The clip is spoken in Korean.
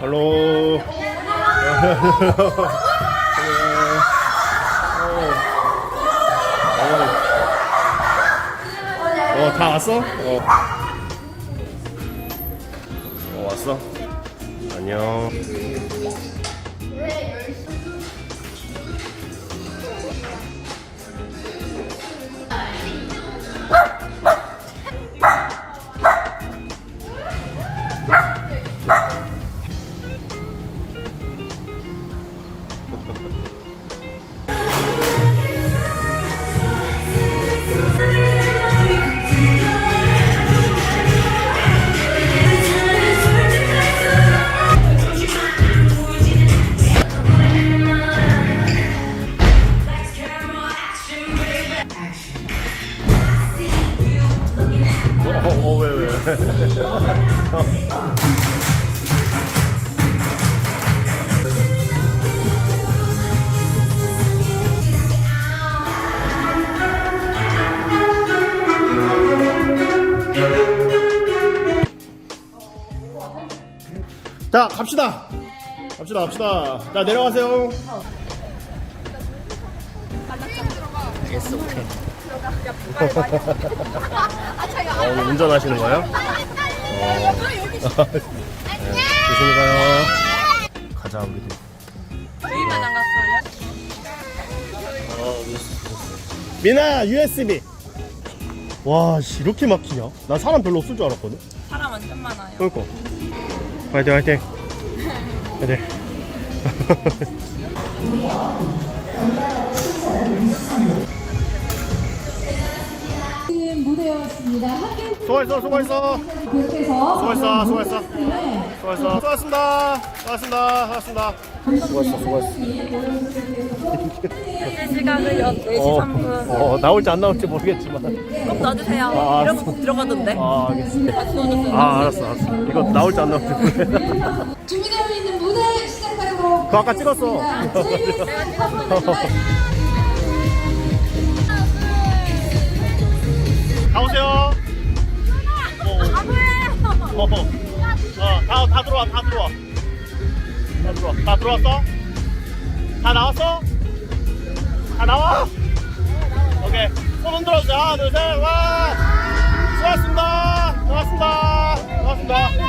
헬로. 어, 다 왔어? 어. 어, 왔어? 안녕. 자, 갑시다. 갑시다, 갑시다. 자, 내려가세요. 알겠어, 오케이. 어, 오늘 운전하시는 거예요? 어. 네, 조심히 가요. 가자, 우리도. 저희만 안 갔어요? 어, 미나, USB. 와, 씨, 이렇게 막히냐? 나 사람 별로 없을 줄 알았거든. 사람 완전 많아요. 그러니까. 화이팅, 화이팅. 화이팅. 지금 무대였습니다. 수고했어, 수고했어. 그렇게해서 수고했어, 수고했어. 네. 수고했어. 수고하셨습니다. 수고하셨습니다. 수고하셨습니다. 수고했어, 수고했어. 시각은 4시 3분. 어, 나올지 안 나올지 모르겠지만. 꼭 넣어주세요. 아, 이런 거꼭 들어가던데. 아, 알겠어. 아, 알았어, 알았어. 이거 나올지 안 나올지 모르겠다. 준비되어 있는 무대 시작하도록 그거 아까 찍었어. 가오세요. 어, 어, 다, 다 들어와, 다 들어와. 다 들어와. 다 들어왔어? 다 나왔어? 다 나와? 오케이. 손 흔들어주자. 하나, 둘, 셋, 와! 수고하셨습니다. 고맙습니다. 고맙습니다.